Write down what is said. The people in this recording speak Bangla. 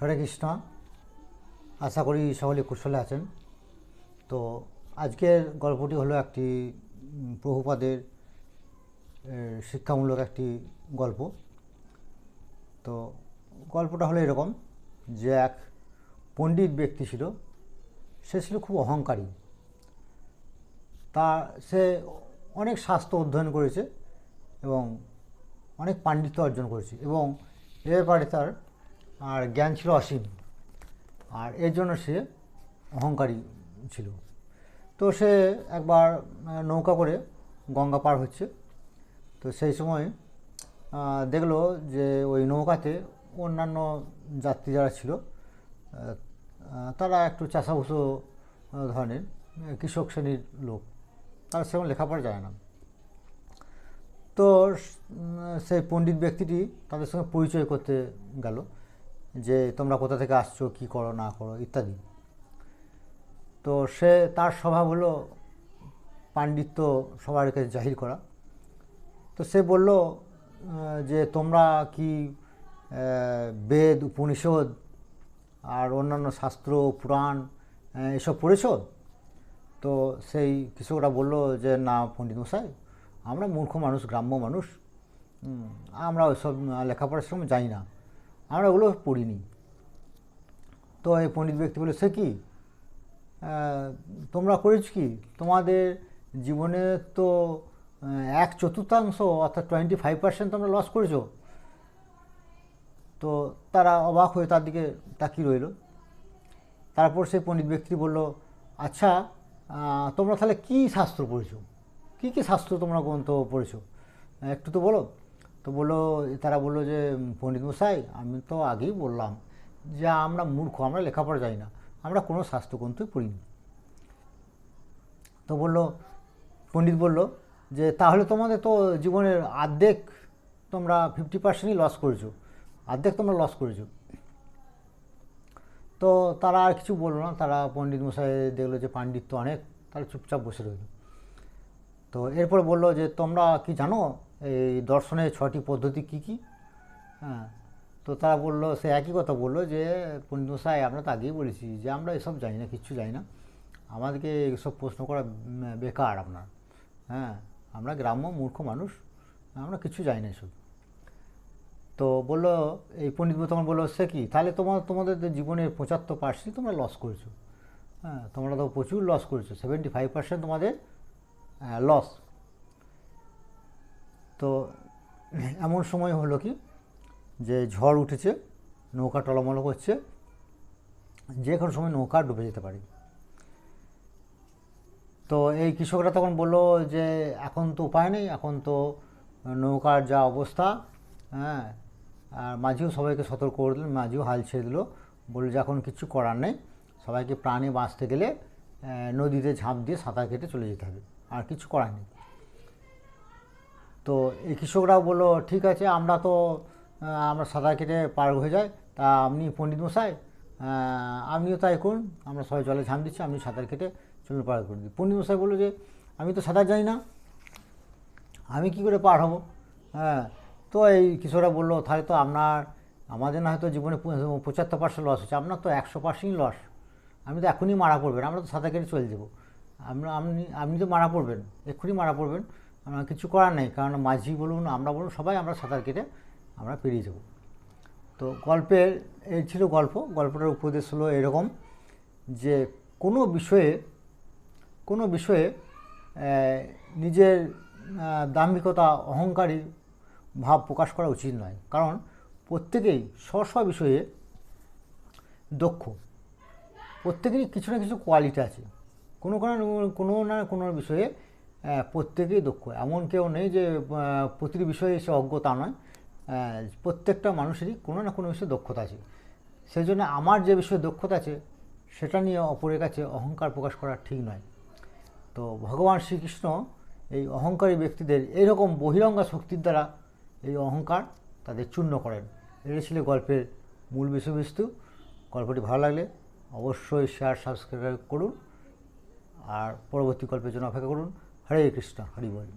হরে কৃষ্ণ। আশা করি সকলে কুশলে আছেন। তো আজকের গল্পটি হলো একটি প্রভুপাদের শিক্ষামূলক একটি গল্প। তো গল্পটা হলো এরকম যে এক পণ্ডিত ব্যক্তি ছিল, সে ছিল খুব অহংকারী। তা সে অনেক শাস্ত্র অধ্যয়ন করেছে এবং অনেক পাণ্ডিত্য অর্জন করেছে এবং এর ব্যাপারে তার আর জ্ঞান ছিল অসীম। আর এর জন্য সে অহংকারী ছিল। তো সে একবার নৌকা করে গঙ্গা পার হচ্ছে। তো সেই সময় দেখল যে ওই নৌকাতে অন্যান্য যাত্রী যারা ছিল তারা একটু চাষাভুষো ধরনের কৃষক শ্রেণির লোক। তারা সেরকম লেখাপড়া যায় না। তো সেই পণ্ডিত ব্যক্তিটি তাদের সঙ্গে পরিচয় করতে গেল। যে তোমরা কোথা থেকে আসছো, কী করো, না করো, ইত্যাদি। তো সে, তার স্বভাব হলো পাণ্ডিত্য সবার কাছে জাহির করা। তো সে বলল যে তোমরা কি বেদ, উপনিষদ আর অন্যান্য শাস্ত্র, পুরাণ এসব পড়েছো? তো সেই কৃষকরা বলল যে, না, পণ্ডিত মশাই, আমরা মূর্খ মানুষ, গ্রাম্য মানুষ। আমরা ওইসব লেখাপড়ার সময় যাই না। আমরা ওগুলো পড়িনি। তো এই পণ্ডিত ব্যক্তি বলে, সে কি? তোমরা করেছ কি? তোমাদের জীবনে তো এক চতুর্থাংশ অর্থাৎ টোয়েন্টি ফাইভ পার্সেন্ট তোমরা লস করেছ। তো তারা অবাক হয়ে তার দিকে তাকিয়ে রইল। তারপর সেই পণ্ডিত ব্যক্তি বলল আচ্ছা তোমরা তাহলে কী শাস্ত্র পড়েছো? কী কী শাস্ত্র তোমরা গ্রন্থ পড়েছো? একটু তো বলো। তো বলল, তারা বলল যে, পণ্ডিত মশাই, আমি তো আগেই বললাম যে, আমরা মূর্খ, আমরা লেখাপড়া যাই না, আমরা কোনো শাস্ত্র গ্রন্থই পড়িনি। তো বলল, পণ্ডিত বলল যে, তাহলে তোমাদের তো জীবনের আর্ধেক তোমরা ফিফটি পার্সেন্টই লস করেছ, অর্ধেক তোমরা লস করেছ। তো তারা আর কিছু বলল না, তারা পণ্ডিত মশাই দেখল যে, পাণ্ডিত্য অনেক, তারা চুপচাপ বসে রইল। তো এরপর বলল যে, তোমরা কি জানো এই দর্শনের ছটি পদ্ধতি কি কি? হ্যাঁ তো তারা বলল, সে একই কথা বলল যে পণ্ডিত মশাই, আমরা তো আগেই বলেছি যে, আমরা এসব জানি না, কিচ্ছু জানি না। আমাদেরকে এসব প্রশ্ন করা বেকার আপনার। হ্যাঁ আমরা গ্রাম্য মূর্খ মানুষ, আমরা কিছু জানি না এসব। তো বলল, এই পণ্ডিত তখন বলল, সে কি? তাহলে তোমার, তোমাদের জীবনের পঁচাত্তর পার্সেন্ট তোমরা লস করেছ। হ্যাঁ তোমরা তো প্রচুর লস করেছ সেভেন্টি ফাইভ পার্সেন্ট তোমাদের লস তো এমন সময় হলো কি, যে ঝড় উঠেছে, নৌকা টলমল করছে, যে কোনো সময় নৌকা ডুবে যেতে পারে। তো এই কৃষকরা তখন বলল যে, এখন তো উপায় নেই, এখন তো নৌকার যা অবস্থা হ্যাঁ আর মাঝিও সবাইকে সতর্ক করে দিলেন মাঝিও হাল ছেড়ে দিল। বলল যে, এখন কিছু করার নেই, সবাইকে প্রাণে বাঁচতে গেলে নদীতে ঝাঁপ দিয়ে সাঁতার কেটে চলে যেতে হবে, আর কিছু করার নেই। তো এই কৃষকরাও বলল, ঠিক আছে, আমরা তো আমরা সাঁতার কেটে পার হয়ে যাই। তা আপনি পণ্ডিত মশাই আপনিও তাই করুন। আমরা সবাই জলে ঝাঁপ দিচ্ছি আপনি সাঁতার কেটে চলুন পার করে দিই। পণ্ডিত মশাই বলল যে, আমি তো সাঁতার জানি না। আমি কি করে পার হব? হ্যাঁ তো এই কৃষকরা বলল, তাহলে তো আপনার, আমাদের না হয়তো জীবনে পঁচাত্তর পার্সেন্ট লস হচ্ছে। আপনার তো একশো পার্সেন্ট লস আমি তো এখনই মারা পড়বেন। আমরা তো সাঁতার কেটে চলে যাব। আপনি আপনি তো মারা পড়বেন। এক্ষুনি মারা পড়বেন। আমরা কিছু করার নেই, কারণ মাঝি বলুন, আমরা বলুন, সবাই আমরা সাঁতার কেটে আমরা পেরিয়ে যাব। তো গল্পের এই ছিল গল্প, গল্পটার উপদেশ হলো এরকম যে কোনো বিষয়ে কোনো বিষয়ে নিজের দাম্ভিকতা, অহংকারী ভাব প্রকাশ করা উচিত নয়। কারণ প্রত্যেকেই স্ব স্ব বিষয়ে দক্ষ। প্রত্যেকেরই কিছু না কিছু কোয়ালিটি আছে। কোনো কোনো কোনো না কোনো বিষয়ে প্রত্যেকেই দক্ষ এমন কেউ নেই যে প্রতিটি বিষয়ে সে অজ্ঞ তা নয়। প্রত্যেকটা মানুষেরই কোনো না কোনো বিষয়ে দক্ষতা আছে। সেই জন্য আমার যে বিষয়ে দক্ষতা আছে, সেটা নিয়ে অপরের কাছে অহংকার প্রকাশ করা ঠিক নয়। তো ভগবান শ্রীকৃষ্ণ এই অহংকারী ব্যক্তিদের এইরকম বহিরঙ্গা শক্তির দ্বারা এই অহংকার তাদের চূর্ণ করেন। এটা ছিল গল্পের মূল বিষয়বস্তু। গল্পটি ভালো লাগলে অবশ্যই শেয়ার সাবস্ক্রাইব করুন। আর পরবর্তী গল্পের জন্য অপেক্ষা করুন। হরে কৃষ্ণ হরি বল